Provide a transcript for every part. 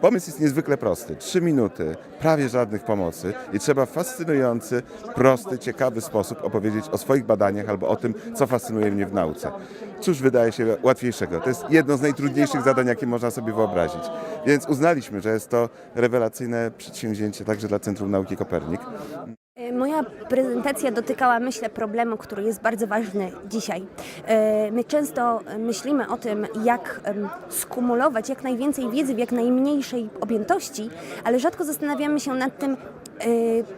Pomysł jest niezwykle prosty. Trzy minuty, prawie żadnych pomocy i trzeba w fascynujący, prosty, ciekawy sposób opowiedzieć o swoich badaniach albo o tym, co fascynuje mnie w nauce. Cóż wydaje się łatwiejszego? To jest jedno z najtrudniejszych zadań, jakie można sobie wyobrazić. Więc uznaliśmy, że jest to rewelacyjne przedsięwzięcie także dla Centrum Nauki Kopernik. Moja prezentacja dotykała, myślę, problemu, który jest bardzo ważny dzisiaj. E, My często myślimy o tym, jak skumulować jak najwięcej wiedzy w jak najmniejszej objętości, ale rzadko zastanawiamy się nad tym,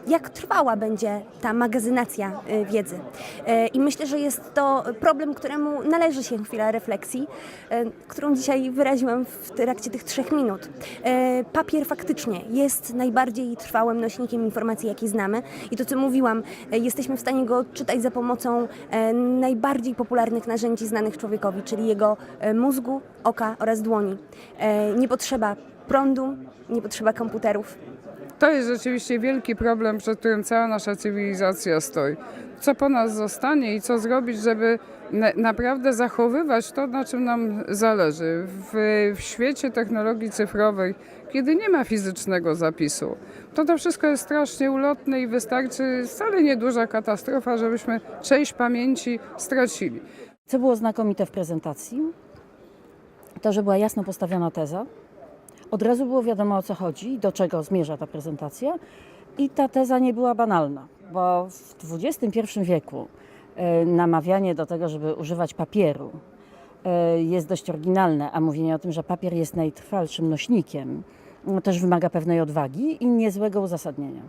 jak trwała będzie ta magazynacja e, wiedzy. E, I myślę, że jest to problem, któremu należy się chwila refleksji, e, którą dzisiaj wyraziłam w trakcie tych trzech minut. E, Papier faktycznie jest najbardziej trwałym nośnikiem informacji, jaki znamy. I to, co mówiłam, e, jesteśmy w stanie go odczytać za pomocą e, najbardziej popularnych narzędzi znanych człowiekowi, czyli jego e, mózgu, oka oraz dłoni. E, Nie potrzeba prądu, nie potrzeba komputerów. To jest rzeczywiście wielki problem, przed którym cała nasza cywilizacja stoi. Co po nas zostanie i co zrobić, żeby na, naprawdę zachowywać to, na czym nam zależy. W, w świecie technologii cyfrowej, kiedy nie ma fizycznego zapisu, to to wszystko jest strasznie ulotne i wystarczy wcale nieduża katastrofa, żebyśmy część pamięci stracili. Co było znakomite w prezentacji? To, że była jasno postawiona teza. Od razu było wiadomo o co chodzi, do czego zmierza ta prezentacja. I ta teza nie była banalna, bo w XXI wieku e, namawianie do tego, żeby używać papieru e, jest dość oryginalne, a mówienie o tym, że papier jest najtrwalszym nośnikiem, no, też wymaga pewnej odwagi i niezłego uzasadnienia.